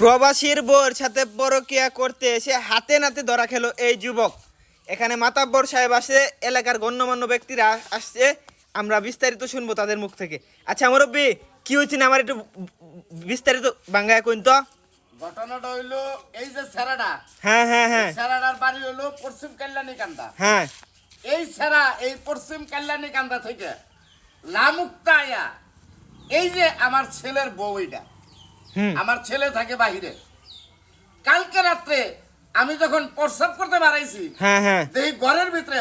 প্রবাসীর বোর সাথে পরকিয়া করতে এসে হাতে নাতে ধরা খেলো এই যুবক। এখানে মাতাব্বর সাহেব আসে এলাকার গণ্যমান্য ব্যক্তিরা আসছে। আমরা বিস্তারিত শুনব তাদের মুখ থেকে। আচ্ছা মুরব্বী কি হয়েছে না? আমার একটু বিস্তারিত বাংলায় কইন তো। ঘটনাটা হইল এই যে সেরাটা হ্যাঁ হ্যাঁ হ্যাঁ। সেরাটার বাড়ি হইল পশ্চিম কল্যাণী কান্দা হ্যাঁ। এই সেরা এই পশ্চিম কল্যাণী কান্দা থেকে লামুক্তা আয়া এই যে আমার ছেলের বউ এটা। আমার ছেলে থাকে বাহিরে। কালকে রাত্রে আমি যখন প্রস্রাব করতে বাড়াইছি হ্যাঁ হ্যাঁ। দেখি ঘরের ভিতরে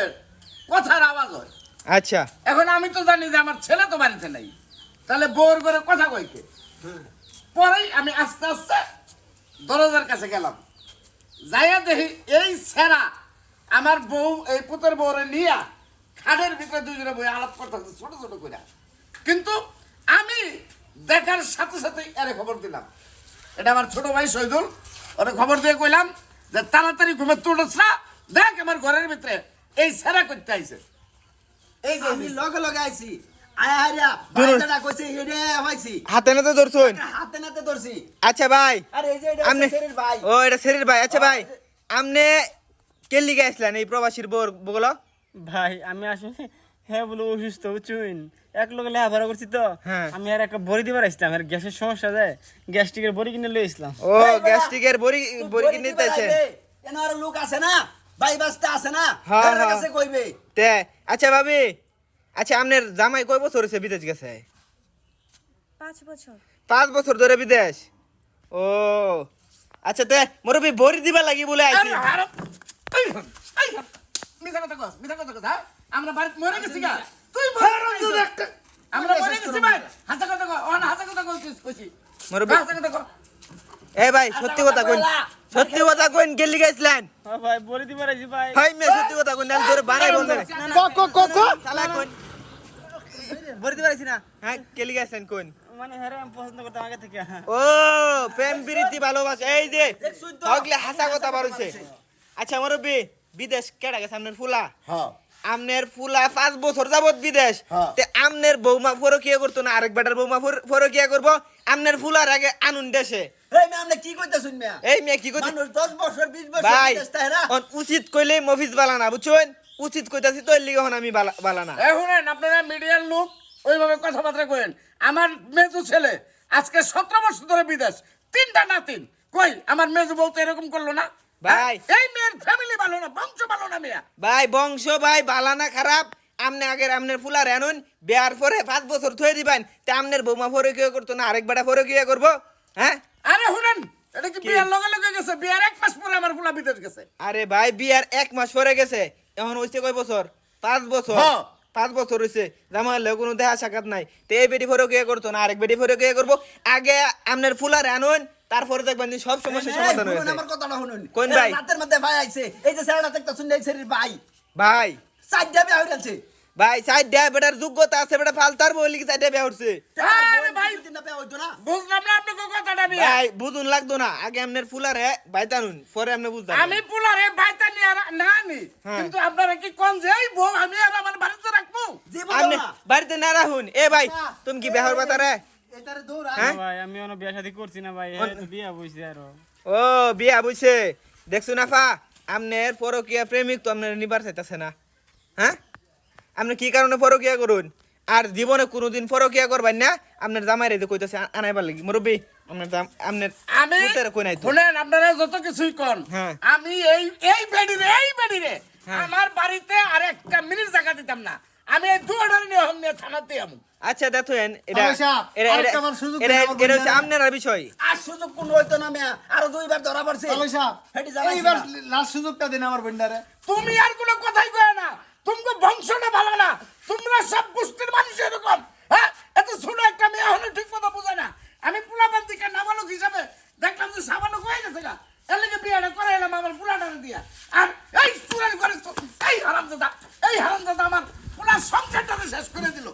কথার আওয়াজ হয়। আচ্ছা। এখন আমি তো জানি যে আমার ছেলে তো বাড়িতে নাই। তাহলে বউর ঘরে কথা কইকে পরেই আমি আস্তে আস্তে দরজার কাছে গেলাম। যাইয়া দেখি এই সেরা আমার বউ এই পুতের বউরে নিয়া খাটের ভিতরে দুজনে বই আলাপ করতেছে ছোট ছোট করে কিন্তু দেখার সাথে সাথে এর খবর দিলাম। এটা আমার ছোট ভাই শহীদুল ওরে খবর দিয়ে কইলাম যে তাড়াতাড়ি ঘুমে তুলছ না দেখ আমার ঘরের ভিতরে এই সেরা করতে আইছে। এই যে আমি লগে লগে আইছি। আয়া হারিয়া দূর। ভাইটা কইছে হেডে হইছি হাতে নাতে ধরছুন হাতে নাতে ধরছি। আচ্ছা ভাই। আরে এই যে এটা আমনে হচ্ছে ভাই। ও এটা শরীর ভাই। আচ্ছা ভাই। আমনে কেলি গেছিলেন এই প্রবাসীর বোর বগলো? ভাই আমি আসলে হ্যাঁ বলে অসুস্থ বুঝছুন এক লোক লেখাপড়া করছি তো। হ্যাঁ। আমি আর একটা বড়ি দিবার আসলাম আর গ্যাসের সমস্যা যায় গ্যাস্ট্রিকের বড়ি কিনে লই আসলাম। ও গ্যাস্ট্রিকের বড়ি বড়ি কিনে নিতেছে এন আর লোক আছে না? ভাই বাস্তা আছে না? হ্যাঁ, হ্যাঁ। কাছে কইবে? তে আচ্ছা ভাবি আচ্ছা আপনার জামাই কয় বছর হয়েছে বিদেশ গেছে? পাঁচ বছর। পাঁচ বছর ধরে বিদেশ? ও আচ্ছা তে মুরব্বী বড়ি দিবা লাগি বলে আইছি। মিথ্যা কথা কস, মিথ্যা কথা কস, হ্যাঁ? আমরা বাড়িতে মরে গেছি গা। তুই গেছিস। আমরা মরে গেছি ভাই। হাসা কথা অন হাসা কথা কইছিস, কইছি। মুরব্বী হাসা কথা। এ ভাই সত্যি কথা কইন। সত্যি কথা কইন গেলি গেছিলেন। ও ভাই বড়ি দিবার আইছি ভাই। ভাই মে সত্যি কথা কইন। আমি তোরে বানাই বলতে ক, ক, ক, ক। শালা কইন বড়ি দিবা আইছি না। হ্যাঁ গেলি গেছেন কইন। মানে হ্যাঁ আমি পছন্দ করতাম আগে থেকে। ও প্রেম প্রীতি ভালোবাসা এই যে। হগলে হাসা কথা বারুছে আচ্ছা মুরব্বী বিদেশ কেডা গেছে? আপনার ফুলা? হ্যাঁ। আমনের ফুলা পাঁচ বছর যাবত বিদেশ হ্যাঁ। তে আমনের বৌমা ফরকিয়া করতো না আরেক বেটার বৌমা ফরকিয়া করব। আমনের ফুলার আগে আনুন দেশে। এই মে আমনে কি কইতাছুন মিয়া? এই মেয়ে কি করতে মানুষ 10 বছর 20 বছর ভাই বিদেশ থাকে না? অন উচিত কইলে মফিজ বালানা বুঝছেন? উচিত কইতাছি তো লিগে হন আমি বালানা। শুনেন, আপনারা মিডিয়ার লোক ওইভাবে কথাবার্তা কইেন আমার মেজু ছেলে আজকে সতেরো বছর ধরে বিদেশ তিনটা নাতিন। কই আমার মেজু বউ তো এরকম করল না? ভাই। হ্যাঁ? এই ফ্যামিলি ভালো না বংশ ভালো না মেয়া। ভাই বংশ ভাই খারাপ। আমনে আগের আমনের ফুলার বিয়ার পরে পাঁচ বছর থয়ে দিবেন। তে আমনের বৌমা ফরকিয়া করতো না আরেক বেটা ফরকিয়া করব হ্যাঁ? আরে শুনেন এটা কি বিয়ার লগে লগে গেছে? বিয়ার এক মাস পরে আমার ফুলা বিদেশ গেছে। আরে ভাই বিয়ার এক মাস পরে গেছে। এখন হইছে কয় বছর? পাঁচ বছর। হ্যাঁ। পাঁচ বছর হইছে। জামাই লোক কোনো দেখা সাক্ষাৎ নাই। তে এই বেটি ফরক ইয়ে করতো না আরেক বেটি ফরক ইয়ে করব। আগে আপনার ফুলার আনুন তারপরে দেখবেন যে সব সমস্যার এই, সমাধান হয়েছে। আমার কথাটা শুনুন। কোন ভাই? রাতের মধ্যে ভাই আইছে। এই যে শেরির ভাই। ভাই। হইছে ভাই সাইড দেয়া বেটার যোগ্যতা আছে বেটা ফালতার বলি কি সাইড দেয়া উঠছে আরে ভাই। হইতো না। বুঝলাম না আপনি কথাটা বিয়া ভাই বুঝুন লাগতো না। আগে আপনার ফুলারে বাইতানুন পরে আপনি বুঝতেন আমি পুলারে বাইতা আর না নি হ্যাঁ। কিন্তু আপনারা কি কোন যে এই বউ আমি আর আমার বাড়িতে রাখব? জীবন না। বাড়িতে না রাখুন। এ ভাই তুমি কি বেহর বাতারে? এটারে দৌড় হ্যাঁ? ভাই আমি অন্য বিয়া শাদি করছি না ভাই এই তো বিয়া বইছি আরও। ও বিয়া বুঝছে দেখছ না ফা আমনের পরকিয়া প্রেমিক তো আপনার নিবার চাইতেছে না। হ্যাঁ? আপনি কি কারণে পরকিয়া করুন? আর জীবনে কোনোদিন পরকিয়া করবেন না আপনার জামাই রেতে কইতেছে আনাইবার লাগি। মুরব্বী আপনার আমি কই নাই শুনেন আপনারা যত কিছুই কন হ্যাঁ। আমি এই এই বেডিরে এই বেডিরে হ্যাঁ। আমার বাড়িতে আর একটা মিনিট জায়গা দিতাম না। আমি নিয়ে থানাতে আমি আচ্ছা এটা এটা এটা এটা হচ্ছে আপনার বিষয়। আর সুযোগ কোন হইতো না আমি আরও দুইবার ধরা এইবার লাস্ট সুযোগটা আমার তুমি আর কোনো কথাই কয় না। ভালো না। তোমরা সব পুষ্টির মানুষ এরকম। হ্যাঁ? এত ছোট একটা মেয়ে হলে ঠিক মতো বোঝে না। আমি পুলাবান থেকে নাবালক হিসাবে দেখলাম যে সাবালক হয়ে গেছে গা। এর লেগে বিয়েটা করাইলাম আমার দিয়া। আর এই পুরান করে এই হারাম দাদা এই হারাম দাদা আমার সংসারটাকে শেষ করে দিল।